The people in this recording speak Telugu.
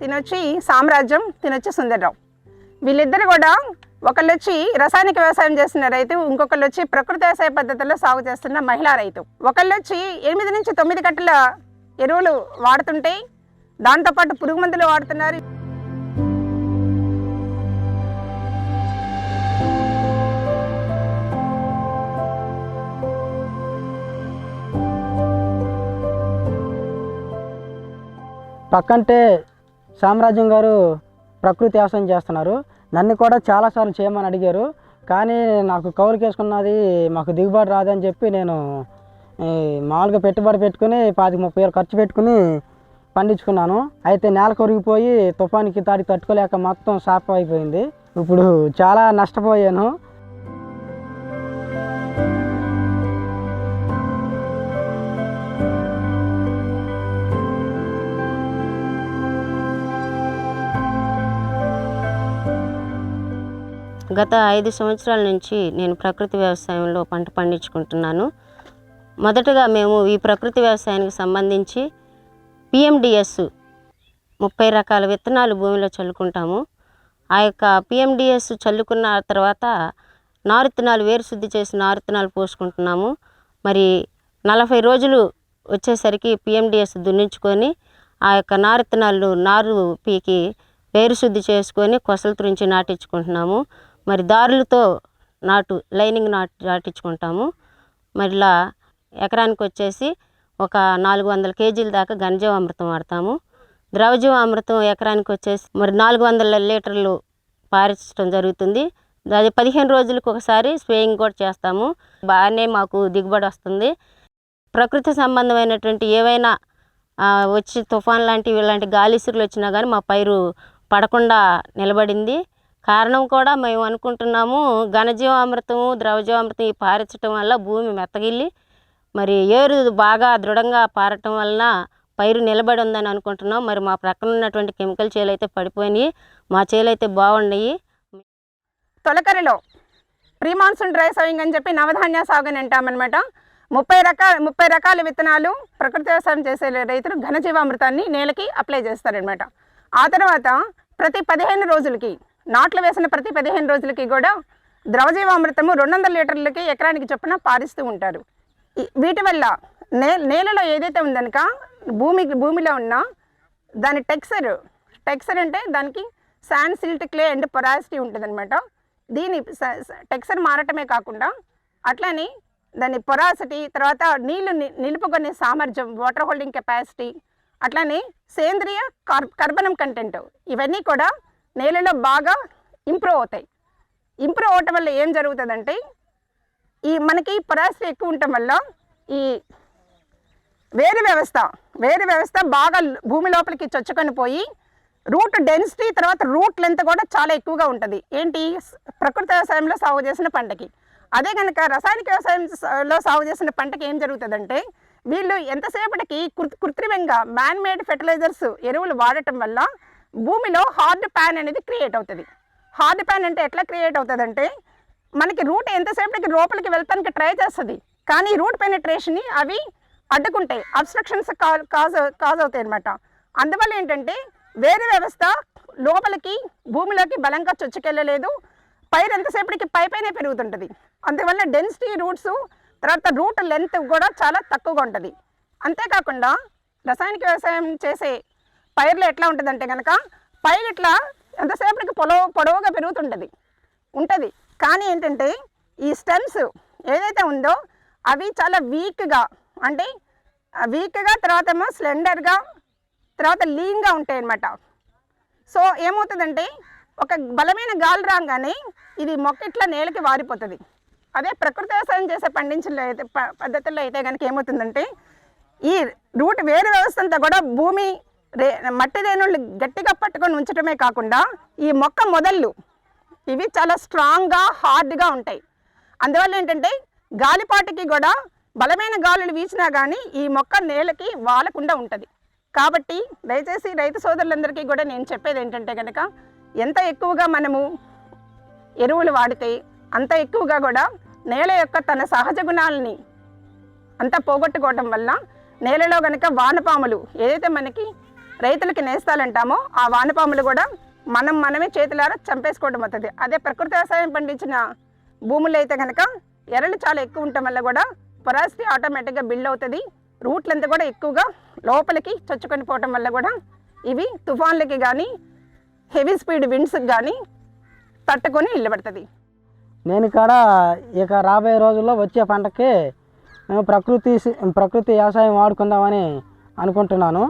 తినొచ్చి సామ్రాజ్యం తినొచ్చి సుందరరావు. వీళ్ళిద్దరు కూడా ఒకళ్ళు వచ్చి రసాయనిక వ్యవసాయం చేస్తున్న రైతు ఇంకొకళ్ళు వచ్చి ప్రకృతి వ్యవసాయ పద్ధతిలో సాగు చేస్తున్న మహిళా రైతు. ఒకళ్ళు వచ్చి ఎనిమిది నుంచి తొమ్మిది కట్టల ఎరువులు వాడుతుంటే దాంతోపాటు పురుగు మందులు వాడుతున్నారు. పక్కంటే సామ్రాజ్యం గారు ప్రకృతి వ్యవసాయం చేస్తున్నారు. నన్ను కూడా చాలాసార్లు చేయమని అడిగారు. కానీ నాకు కౌలుకేసుకున్నది మాకు దిగుబడి రాదని చెప్పి నేను మామూలుగా పెట్టుబడి పెట్టుకుని పాతిక ముప్పై వేలు ఖర్చు పెట్టుకుని పండించుకున్నాను. అయితే నేల కొరిగిపోయి తుఫానికి తాడి తట్టుకోలేక మొత్తం సాప్ అయిపోయింది. ఇప్పుడు చాలా నష్టపోయాను. గత ఐదు సంవత్సరాల నుంచి నేను ప్రకృతి వ్యవసాయంలో పంట పండించుకుంటున్నాను. మొదటగా మేము ఈ ప్రకృతి వ్యవసాయానికి సంబంధించి పిఎండిఎస్ ముప్పై రకాల విత్తనాలు భూమిలో చల్లుకుంటాము. ఆ యొక్క పిఎండిఎస్ చల్లుకున్న తర్వాత నారుత్తనాలు వేరు శుద్ధి చేసి నారుత్తనాలు పోసుకుంటున్నాము. మరి నలభై రోజులు వచ్చేసరికి పిఎండిఎస్ దున్నించుకొని ఆ యొక్క నారుత్తనాలు నారు పీకి వేరు శుద్ధి చేసుకొని కొసలు తురించి నాటించుకుంటున్నాము. మరి దారులతో నాటు లైనింగ్ నాటు నాటించుకుంటాము. మరిలా ఎకరానికి వచ్చేసి ఒక నాలుగు వందల కేజీల దాకా ఘనజీవ అమృతం వాడతాము. ద్రవజీవ అమృతం ఎకరానికి వచ్చేసి మరి నాలుగు వందల లీటర్లు పారించడం జరుగుతుంది. అది పదిహేను రోజులకు ఒకసారి స్ప్రేయింగ్ కూడా చేస్తాము. బాగానే మాకు దిగుబడి వస్తుంది. ప్రకృతి సంబంధమైనటువంటి ఏవైనా వచ్చి తుఫాన్ లాంటివి ఇలాంటి గాలిసురులు వచ్చినా కానీ మా పైరు పడకుండా నిలబడింది. కారణం కూడా మేము అనుకుంటున్నాము. ఘనజీవామృతము ద్రవజీవామృతం ఈ పారించడం వల్ల భూమి మెత్తగిల్లి మరి ఏరు బాగా దృఢంగా పారటం వలన పైరు నిలబడి ఉందని అనుకుంటున్నాం. మరి మా ప్రక్కన ఉన్నటువంటి కెమికల్ చేలు అయితే పడిపోయినాయి. మా చేలు అయితే బాగున్నాయి. తొలకరిలో ప్రీ మాన్సూన్ డ్రై సోయింగ్ అని చెప్పి నవధాన్య సాగు అని అంటామన్నమాట. ముప్పై రకాల ముప్పై రకాల విత్తనాలు ప్రకృతి వ్యవసాయం చేసే రైతులు ఘనజీవామృతాన్ని నేలకి అప్లై చేస్తారనమాట ఆ తర్వాత ప్రతి పదిహేను రోజులకి నాట్లు వేసిన ప్రతి పదిహేను రోజులకి కూడా ద్రవజీవామృతము రెండు వందల లీటర్లకి ఎకరానికి చొప్పున పారిస్తూ ఉంటారు. వీటి వల్ల నే నేలలో ఏదైతే ఉందనుక భూమి భూమిలో ఉన్న దాని టెక్సర్ టెక్సర్ అంటే దానికి sand silt clay and porosity ఉంటుందన్నమాట. దీని టెక్సర్ మారటమే కాకుండా అట్లని దాని పొరాసిటీ తర్వాత నీళ్ళు ని- నిలుపుకునే సామర్థ్యం వాటర్ హోల్డింగ్ కెపాసిటీ అట్లనే సేంద్రియ కార్ కర్బనం కంటెంట్ ఇవన్నీ కూడా నేలలో బాగా ఇంప్రూవ్ అవుతాయి. ఇంప్రూవ్ అవటం వల్ల ఏం జరుగుతుందంటే ఈ మనకి పొరాసిటీ ఎక్కువ ఉండటం వల్ల ఈ వేరు వ్యవస్థ వేరు వ్యవస్థ బాగా భూమి లోపలికి చొచ్చుకొని పోయి రూట్ డెన్సిటీ తర్వాత రూట్ లెంత్ కూడా చాలా ఎక్కువగా ఉంటుంది. ఏంటి? ప్రకృతి వ్యవసాయంలో సాగు చేసిన పంటకి. అదే కనుక రసాయనిక వ్యవసాయంలో సాగు చేసిన పంటకి ఏం జరుగుతుందంటే వీళ్ళు ఎంతసేపటికి కృ కృత్రిమంగా మ్యాన్మేడ్ ఫెర్టిలైజర్స్ ఎరువులు వాడటం వల్ల భూమిలో హార్డ్ ప్యాన్ అనేది క్రియేట్ అవుతుంది. హార్డ్ ప్యాన్ అంటే ఎట్లా క్రియేట్ అవుతుందంటే మనకి రూట్ ఎంతసేపటికి లోపలికి వెళ్తానికి ట్రై చేస్తుంది. కానీ రూట్ పెనిట్రేషన్ని అవి అడ్డుకుంటాయి. అబ్స్ట్రక్షన్స్ కాజ్ కాజ్ అవుతాయి అనమాట అందువల్ల ఏంటంటే వేరే వ్యవస్థ లోపలికి భూమిలోకి బలంగా చొచ్చుకెళ్ళలేదు. పైరు ఎంతసేపటికి పై పైనే పెరుగుతుంటుంది. అందువల్ల డెన్సిటీ రూట్స్ తర్వాత రూట్ లెంత్ కూడా చాలా తక్కువగా ఉంటుంది. అంతేకాకుండా రసాయనిక వ్యవసాయం చేసే పైర్లు ఎట్లా ఉంటుందంటే కనుక పైరు ఇట్లా ఎంతసేపటికి పొడవు పొడవుగా పెరుగుతుంటుంది ఉంటుంది. కానీ ఏంటంటే ఈ స్టెమ్స్ ఏదైతే ఉందో అవి చాలా వీక్గా అంటే వీక్గా తర్వాత ఏమో స్లెండర్గా తర్వాత లీన్గా ఉంటాయి అన్నమాట. సో ఏమవుతుందంటే ఒక బలమైన గాలి రాగానే ఇది మొక్క ఇట్లా నేలకి వారిపోతుంది. అదే ప్రకృతి వ్యవసాయం చేసే పండించిన అయితే ప- పద్ధతుల్లో అయితే కనుక ఏమవుతుందంటే ఈ రూట్ వేరు వ్యవస్థ అంతా కూడా భూమి రే మట్టి రేణులు గట్టిగా పట్టుకొని ఉంచడమే కాకుండా ఈ మొక్క మొదళ్ళు ఇవి చాలా స్ట్రాంగ్గా హార్డ్గా ఉంటాయి. అందువల్ల ఏంటంటే గాలిపాటికి కూడా బలమైన గాలులు వీచినా కానీ ఈ మొక్క నేలకి వాలకుండా ఉంటుంది. కాబట్టి దయచేసి రైతు సోదరులందరికీ కూడా నేను చెప్పేది ఏంటంటే కనుక ఎంత ఎక్కువగా మనము ఎరువులు వాడితే అంత ఎక్కువగా కూడా నేల యొక్క తన సహజ గుణాలని అంతా పోగొట్టుకోవటం వల్ల నేలలో కనుక వానపాములు ఏదైతే మనకి రైతులకి నేస్తాలంటామో ఆ వానపాములు కూడా మనం మనమే చేతులారా చంపేసుకోవడం అవుతుంది. అదే ప్రకృతి వ్యవసాయం పండించిన భూములు అయితే కనుక ఎరలు చాలా ఎక్కువ ఉండటం వల్ల కూడా పొరాసిటీ ఆటోమేటిక్గా బిల్డ్ అవుతుంది. రూట్లంతా కూడా ఎక్కువగా లోపలికి చొచ్చుకొని పోవటం వల్ల కూడా ఇవి తుఫాన్లకి కానీ హెవీ స్పీడ్ విండ్స్కి కానీ తట్టుకొని నిలబడుతుంది. నేను ఇక్కడ ఇక రాబోయే రోజుల్లో వచ్చే పంటకి ప్రకృతి ప్రకృతి వ్యవసాయం వాడుకుందామని అనుకుంటున్నాను.